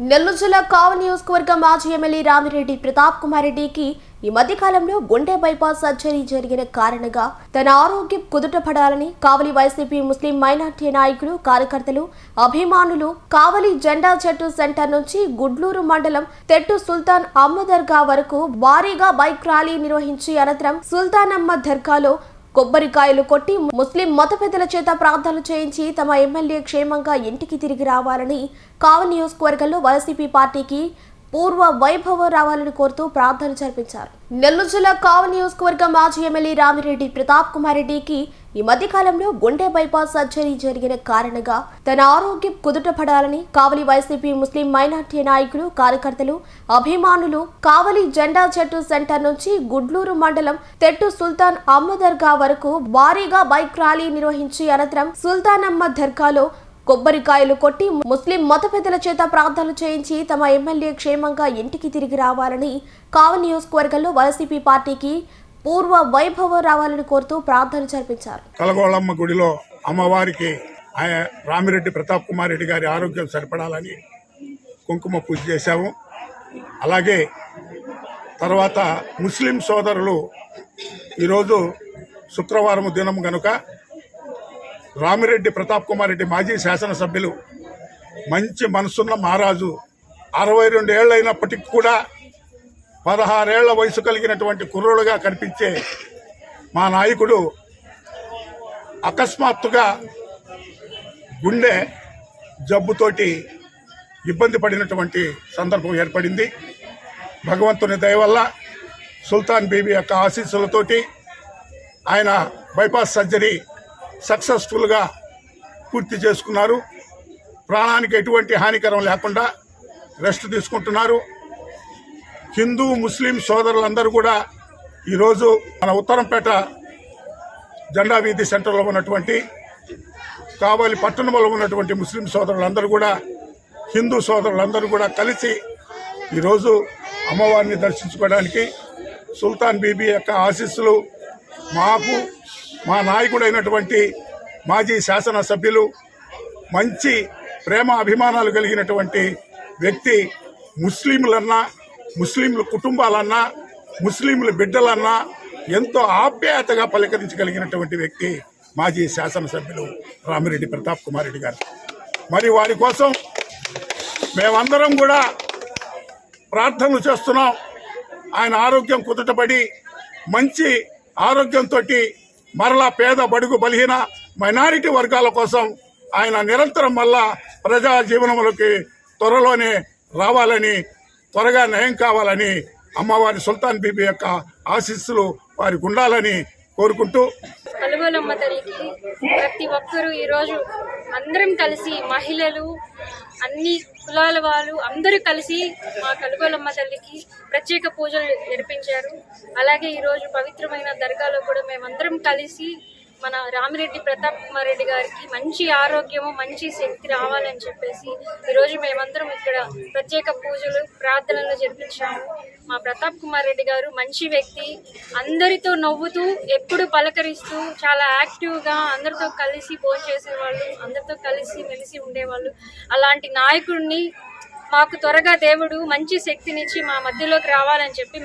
నెల్లూరు జిల్లా కావ నియోజకవర్గం మాజీ ఎమ్మెల్యే రామిరెడ్డి ప్రతాప్ కుమార్ రెడ్డికి ఈ మధ్య కాలంలో గుండె బైపాస్ సర్జరీ జరిగిన కారణంగా తన ఆరోగ్యం కుదుటపడాలని కావలి వైసీపీ ముస్లిం మైనార్టీ నాయకులు కార్యకర్తలు అభిమానులు కావలి జెండా చెట్టు సెంటర్ నుంచి గుడ్లూరు మండలం తెట్టు సుల్తాన్ అమ్మ దర్గా వరకు భారీగా బైక్ ర్యాలీ నిర్వహించి అనంతరం సుల్తాన్ అమ్మ దర్గాలో కొబ్బరికాయలు కొట్టి ముస్లిం మత పెద్దల చేత ప్రార్థనలు చేయించి తమ ఎమ్మెల్యే క్షేమంగా ఇంటికి తిరిగి రావాలని కావలి నియోజకవర్గంలో వైసీపీ పార్టీకి పూర్వ వైభవం రావాలని కోరుతూ ప్రార్థనలు జరిపించారు. నెల్లూరు జిల్లా కావలి నియోజకవర్గ మాజీ ఎమ్మెల్యే రామిరెడ్డి ప్రతాప్ కుమార్ రెడ్డికి ఈ మధ్య కాలంలో గుండె బైపాస్ సర్జరీ జరిగిన కారణంగా తన ఆరోగ్యం కుదుటపడాలని కావలి వైసీపీ ముస్లిం మైనార్టీ నాయకులు కార్యకర్తలు అభిమానులు కావలి జెండా చెట్టు సెంటర్ నుంచి గుడ్లూరు మండలం తెట్టు సుల్తాన్ అమ్మ దర్గా వరకు భారీగా బైక్ ర్యాలీ నిర్వహించి అనంతరం సుల్తానమ్మ దర్గాలో కొబ్బరికాయలు కొట్టి ముస్లిం మత పెద్దల చేత ప్రార్థనలు చేయించి తమ ఎమ్మెల్యే క్షేమంగా ఇంటికి తిరిగి రావాలని కావలి నియోజకవర్గంలో వైసీపీ పార్టీకి పూర్వ వైభవం రావాలని కోరుతూ ప్రార్థన జరిపించారు. కలగోళమ్మ గుడిలో అమ్మవారికి ఆయన రామిరెడ్డి ప్రతాప్ కుమార్ రెడ్డి గారి ఆరోగ్యం సరిపడాలని కుంకుమ పూజ చేశాము. అలాగే తర్వాత ముస్లిం సోదరులు ఈరోజు శుక్రవారం దినం గనుక రామిరెడ్డి ప్రతాప్ కుమార్ రెడ్డి మాజీ శాసనసభ్యులు. మంచి మనసున్న మహారాజు. అరవై రెండు ఏళ్ళైనప్పటికీ కూడా పదహారేళ్ళ వయసు కలిగినటువంటి కుర్రుడుగా కనిపించే మా నాయకుడు అకస్మాత్తుగా గుండె జబ్బుతోటి ఇబ్బంది పడినటువంటి సందర్భం ఏర్పడింది. భగవంతుని దయ వల్ల సుల్తాన్ బీబీ యొక్క ఆశీస్సులతోటి ఆయన బైపాస్ సర్జరీ సక్సెస్ఫుల్గా పూర్తి చేసుకున్నారు. ప్రాణానికి ఎటువంటి హానికరం లేకుండా రెస్ట్ తీసుకుంటున్నారు. హిందూ ముస్లిం సోదరులందరూ కూడా ఈరోజు మన ఉత్తరంపేట జెండా వీధి సెంటర్లో ఉన్నటువంటి కావలి పట్టణంలో ఉన్నటువంటి ముస్లిం సోదరులందరూ కూడా హిందూ సోదరులందరూ కూడా కలిసి ఈరోజు అమ్మవారిని దర్శించుకోవడానికి సుల్తాన్ బీబీ యొక్క ఆశీస్సులు మాకు మా నాయకుడైనటువంటి మాజీ శాసనసభ్యులు మంచి ప్రేమ అభిమానాలు కలిగినటువంటి వ్యక్తి ముస్లింలన్నా ముస్లింల కుటుంబాలన్నా ముస్లింల బిడ్డలన్నా ఎంతో ఆప్యాయతగా పలకరించగలిగినటువంటి వ్యక్తి మాజీ శాసనసభ్యులు రామిరెడ్డి ప్రతాప్ కుమార్ రెడ్డి గారు. మరి వారి కోసం మేమందరం కూడా ప్రార్థనలు చేస్తున్నాం. ఆయన ఆరోగ్యం కుదుటపడి మంచి ఆరోగ్యంతో మరలా పేద బడుగు బలహీన మైనారిటీ వర్గాల కోసం ఆయన నిరంతరం మళ్ళా ప్రజా జీవనంలోకి త్వరలోనే రావాలని త్వరగా నయం కావాలని అమ్మవారి సుల్తాన్ బీబీ యొక్క ఆశీస్సులు వారికి ఉండాలని కోరుకుంటూ కలుగోలమ్మ తల్లికి ప్రతి ఒక్కరూ ఈరోజు అందరం కలిసి మహిళలు అన్ని కులాల వాళ్ళు అందరూ కలిసి మా కలుగోలమ్మ తల్లికి ప్రత్యేక పూజలు నిర్పించారు. అలాగే ఈరోజు పవిత్రమైన దర్గాలో కూడా మేమందరం కలిసి మన రామిరెడ్డి ప్రతాప్ కుమార్ రెడ్డి గారికి మంచి ఆరోగ్యము మంచి శక్తి రావాలని చెప్పేసి ఈరోజు మేమందరం ఇక్కడ ప్రత్యేక పూజలు ప్రార్థనలు జరిపించాము. మా ప్రతాప్ కుమార్ రెడ్డి గారు మంచి వ్యక్తి. అందరితో నవ్వుతూ ఎప్పుడు పలకరిస్తూ చాలా యాక్టివ్గా అందరితో కలిసి భోజనం చేసేవాళ్ళు అందరితో కలిసి మెలిసి ఉండేవాళ్ళు. అలాంటి నాయకుడిని మాకు త్వరగా దేవుడు మంచి శక్తినిచ్చి మా మధ్యలోకి రావాలని చెప్పి